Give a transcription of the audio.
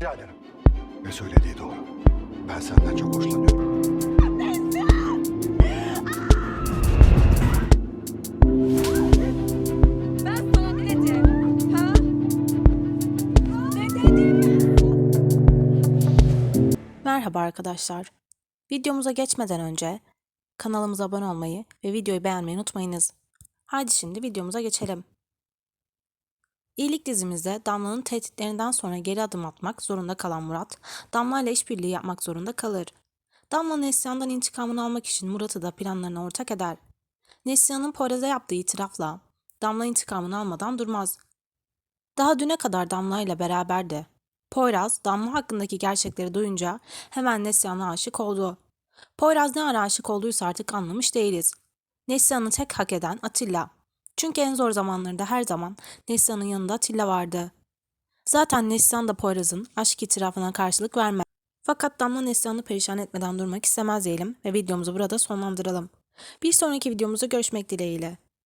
Rica ederim. Ve söylediği doğru. Ben senden çok hoşlanıyorum. Ben sana ne dedim? Ha? Ne dedim? Merhaba arkadaşlar. Videomuza geçmeden önce kanalımıza abone olmayı ve videoyu beğenmeyi unutmayınız. Haydi şimdi videomuza geçelim. İyilik dizimizde Damla'nın tehditlerinden sonra geri adım atmak zorunda kalan Murat, Damla ile işbirliği yapmak zorunda kalır. Damla Neslihan'dan intikamını almak için Murat'ı da planlarına ortak eder. Neslihan'ın Poyraz'a yaptığı itirafla Damla intikamını almadan durmaz. Daha düne kadar Damla ile beraberdi. Poyraz, Damla hakkındaki gerçekleri duyunca hemen Neslihan'a aşık oldu. Poyraz ne ara aşık olduysa artık anlamış değiliz. Neslihan'ı tek hak eden Atilla. Çünkü en zor zamanlarında her zaman Neslihan'ın yanında Atilla vardı. Zaten Neslihan da Poyraz'ın aşk itirafına karşılık vermez. Fakat Damla Neslihan'ı perişan etmeden durmak istemez diyelim ve videomuzu burada sonlandıralım. Bir sonraki videomuzda görüşmek dileğiyle.